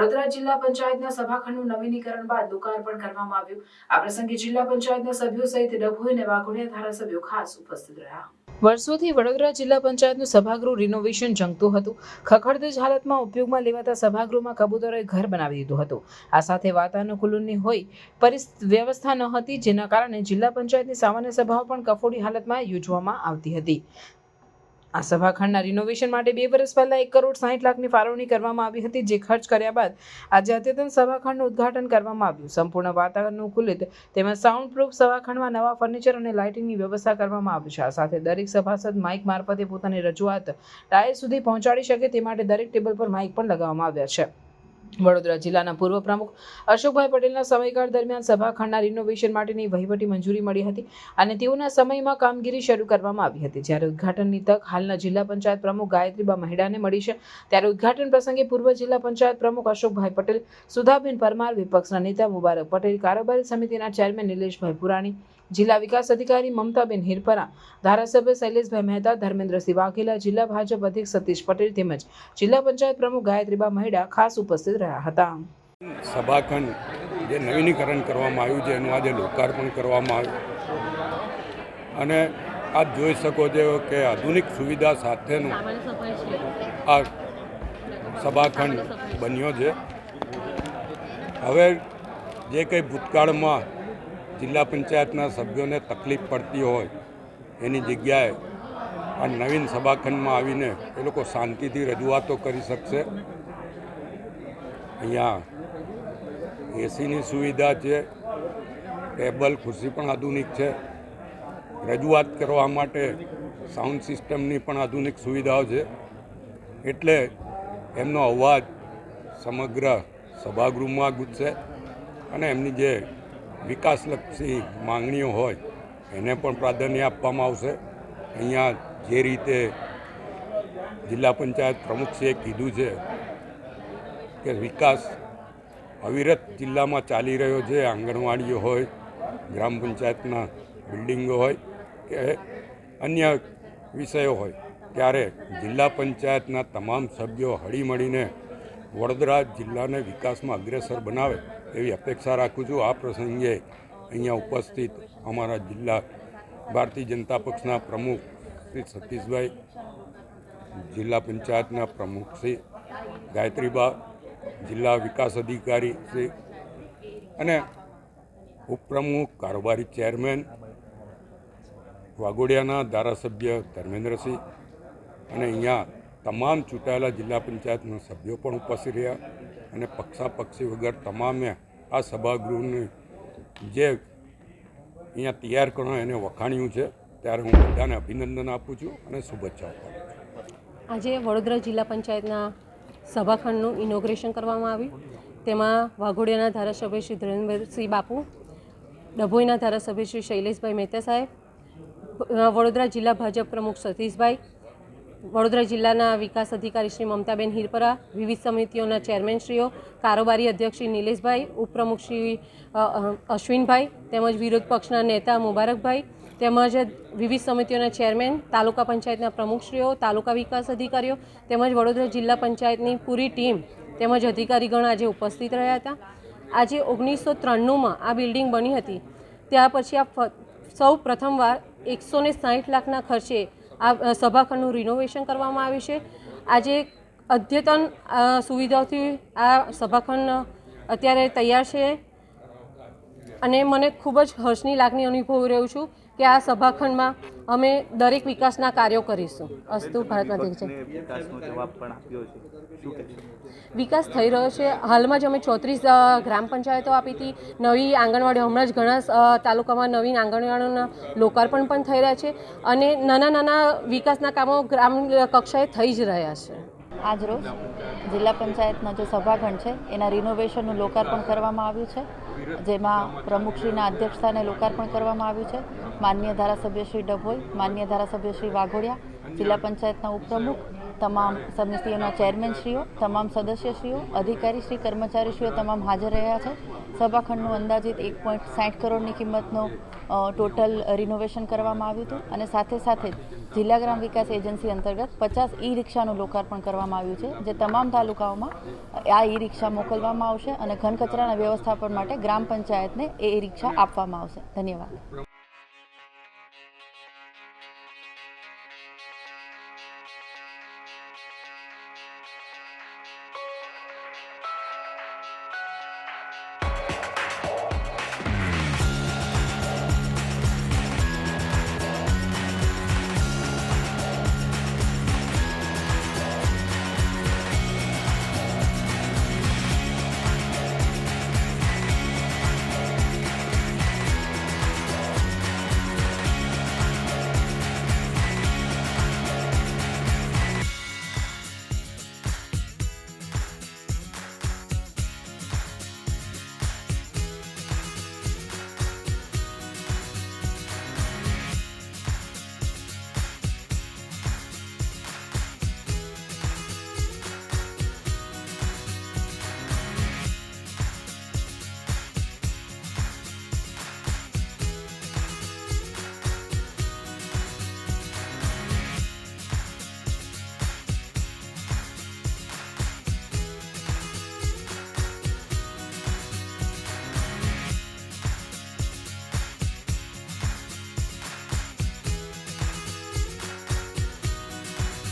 વડોદરા જિલ્લા પંચાયતના સભાખંડનું નવીનીકરણ બાદ લોકાર્પણ કરવામાં આવ્યું. આ પ્રસંગે જિલ્લા પંચાયતના સભ્યો સહિત ડભોઈ અને વાઘોડિયા ધારાસભ્યો ખાસ ઉપસ્થિત રહ્યા. વર્ષોથી વડોદરા જિલ્લા પંચાયતનું સભાગૃહ રિનોવેશન જંગતું હતું. ખખડધજ હાલતમાં ઉપયોગમાં લેવાતા સભાગૃહમાં કબૂતરોએ ઘર બનાવી દીધું હતું. આ સાથે વાતાનુકૂલનની હોય પરિસ્થિતિ વ્યવસ્થા ન હતી, જેના કારણે જિલ્લા પંચાયતની સામાન્ય સભાઓ પણ કફોડી હાલતમાં યોજવામાં આવતી હતી. આ સભાખંડના રિનોવેશન માટે બે વર્ષ પહેલા એક કરોડ સાહીઠ લાખની ફાળવણી કરવામાં આવી હતી, જે ખર્ચ કર્યા બાદ આજે અદ્યતન સભાખંડનું ઉદ્ઘાટન કરવામાં આવ્યું. સંપૂર્ણ વાતાનુકૂલિત તેમજ સાઉન્ડ પ્રૂફ સભાખંડમાં નવા ફર્નિચર અને લાઇટિંગની વ્યવસ્થા કરવામાં આવી છે. આ સાથે દરેક સભાસદ માઇક મારફતે પોતાની રજૂઆત ટાયર સુધી પહોંચાડી શકે તે માટે દરેક ટેબલ પર માઇક પણ લગાવવામાં આવ્યા છે. વડોદરા જિલ્લાના પૂર્વ પ્રમુખ અશોકભાઈ પટેલના સમયગાળ દરમિયાન સભાખંડના રિનોવેશન માટેની વહીવટી મંજૂરી મળી હતી અને તેઓના સમયમાં કામગીરી શરૂ કરવામાં આવી હતી. જ્યારે ઉદ્ઘાટનની તક હાલના જિલ્લા પંચાયત પ્રમુખ ગાયત્રીબા મહેડાને મળી છે. ત્યારે ઉદ્ઘાટન પ્રસંગે પૂર્વ જિલ્લા પંચાયત પ્રમુખ અશોકભાઈ પટેલ, સુધાબેન પરમાર વિપક્ષના નેતા મુબારક પટેલ, કારોબારી સમિતિના ચેરમેન નિલેશભાઈ પુરાણી જિલ્લા વિકાસ અધિકારી મમતાબેન હિરપરા, ધારાસભ્ય શૈલેષભાઈ મહેતા ધર્મેન્દ્રસિંહ વાઘેલા, જિલ્લા ભાજપ અધ્યક્ષ સતીશ પટેલ તેમજ જિલ્લા પંચાયત પ્રમુખ ગાયત્રીબા મહેડા ખાસ ઉપસ્થિત રહ્યા હતા. સભાખંડ જે નવીનીકરણ કરવામાં આવ્યું છે, એનું આજે લોકાર્પણ કરવામાં આવ્યું. અને આપ જોઈ શકો છો કે આધુનિક સુવિધા સાથેનું આ સભાખંડ બન્યો છે. હવે જે કંઈ ભૂતકાળમાં જિલ્લા પંચાયતના સભ્યોને તકલીફ પડતી હોય એની જગ્યાએ આ નવીન સભાખંડમાં આવીને એ લોકો શાંતિથી રજૂઆતો કરી શકશે. અહીંયા એસીની સુવિધા છે, ટેબલ, ખુરશી પણ આધુનિક છે. રજૂઆત કરવા માટે સાઉન્ડ સિસ્ટમની પણ આધુનિક સુવિધાઓ છે. એટલે એમનો અવાજ સમગ્ર સભાગૃહમાં ગુજશે અને એમની જે વિકાસલક્ષી માંગણીઓ હોય, એને પણ પ્રાધાન્ય આપવામાં આવશે. અહીંયા જે રીતે જિલ્લા પંચાયત પ્રમુખશ્રીએ કીધું છે કે વિકાસ અવિરત જિલ્લામાં ચાલી રહ્યો છે, આંગણવાડીઓ હોય, ગ્રામ પંચાયતના બિલ્ડિંગો હોય કે અન્ય વિષયો હોય, ત્યારે જિલ્લા પંચાયતના તમામ સભ્યો હળીમળીને વડોદરા જિલ્લાને વિકાસમાં અગ્રેસર બનાવે. એવી અપેક્ષા રાખું છું. આ પ્રસંગે અહીંયા ઉપસ્થિત અમારા જિલ્લા ભારતીય જનતા પક્ષના પ્રમુખ શ્રી સતીશભાઈ, જિલ્લા પંચાયતના પ્રમુખ શ્રી ગાયત્રીબા, જિલ્લા વિકાસ અધિકારી શ્રી અને ઉપપ્રમુખ કારોબારી ચેરમેન વાઘોડિયાના ધારાસભ્ય ધર્મેન્દ્રસિંહ અને અહીંયા તમામ ચૂંટાયેલા જિલ્લા પંચાયતના સભ્યો પણ ઉપસ્થિત રહ્યા. અને પક્ષાપક્ષી વગર તમામે આ સભાગૃહને જે અહીંયા તૈયાર કરો એને વખાણ્યું છે, ત્યારે હું બધાને અભિનંદન આપું છું અને શુભેચ્છાઓ પાઠવું આજે વડોદરા જિલ્લા પંચાયતના સભાખંડનું ઇનોગ્રેશન કરવામાં આવ્યું. તેમાં વાઘોડિયાના ધારાસભ્ય શ્રી ધીરેન્દ્રસિંહ બાપુ, ડભોઈના ધારાસભ્ય શ્રી શૈલેષભાઈ મહેતા સાહેબ, વડોદરા જિલ્લા ભાજપ પ્રમુખ સતીશભાઈ વડોદરા જિલ્લાના વિકાસ અધિકારી શ્રી મમતાબેન હિરપરા, વિવિધ સમિતિઓના ચેરમેનશ્રીઓ, કારોબારી અધ્યક્ષ શ્રી નિલેશભાઈ, ઉપપ્રમુખ શ્રી અશ્વિનભાઈ, તેમજ વિરોધ પક્ષના નેતા મુબારકભાઈ, તેમજ વિવિધ સમિતિઓના ચેરમેન, તાલુકા પંચાયતના પ્રમુખશ્રીઓ, તાલુકા વિકાસ અધિકારીઓ, તેમજ વડોદરા જિલ્લા પંચાયતની પૂરી ટીમ, તેમજ અધિકારીગણ આજે ઉપસ્થિત રહ્યા હતા. આજે ઓગણીસો ત્રાણુંમાં આ બિલ્ડિંગ બની હતી. ત્યાર પછી આ સૌ પ્રથમવાર એકસો ને સાહીઠ લાખના ખર્ચે આ સભાખંડનું રિનોવેશન કરવામાં આવ્યું છે. આજે અદ્યતન સુવિધાઓથી આ સભાખંડ અત્યારે તૈયાર છે. અને મને ખૂબ જ હર્ષની લાગણી અનુભવી રહ્યું છું કે આ સભાખંડમાં અમે દરેક વિકાસના કાર્યો કરીશું. અસ્તુ ભારત માતા કી જય. ને વિકાસનો જવાબ પણ આપ્યો છે. વિકાસ થઈ રહ્યો છે. હાલમાં જ અમે ચોત્રીસ ગ્રામ પંચાયતો આપી હતી. નવી આંગણવાડીઓ હમણાં જ ઘણા તાલુકામાં નવીન આંગણવાડીઓના લોકાર્પણ પણ થઈ રહ્યા છે અને નાના નાના વિકાસના કામો ગ્રામ કક્ષાએ થઈ જ રહ્યા છે. આજરોજ જિલ્લા પંચાયતનો જે સભાખંડ છે, એના રિનોવેશનનું લોકાર્પણ કરવામાં આવ્યું છે. જેમાં પ્રમુખશ્રીના અધ્યક્ષસ્થાને લોકાર્પણ કરવામાં આવ્યું છે. માન્ય ધારાસભ્ય શ્રી ડભોઈ, માન્ય ધારાસભ્ય શ્રી વાઘોડિયા, જિલ્લા પંચાયતના ઉપપ્રમુખ તમામ સમિતિઓના ચેરમેનશ્રીઓ, તમામ સદસ્યશ્રીઓ, અધિકારીશ્રી, કર્મચારીશ્રીઓ તમામ હાજર રહ્યા છે. સભાખંડનું અંદાજિત એક પોઈન્ટ સાઠ કરોડની કિંમતનો ટોટલ રિનોવેશન કરવામાં આવ્યું હતું અને સાથે સાથે જિલ્લા ગ્રામ વિકાસ એજન્સી અંતર્ગત પચાસ ઈ રિક્ષાનું લોકાર્પણ કરવામાં આવ્યું છે, જે તમામ તાલુકાઓમાં આ ઈ રિક્ષા મોકલવામાં આવશે અને ઘન કચરાના વ્યવસ્થાપન માટે ગ્રામ પંચાયતને એ ઈ રિક્ષા આપવામાં આવશે. ધન્યવાદ.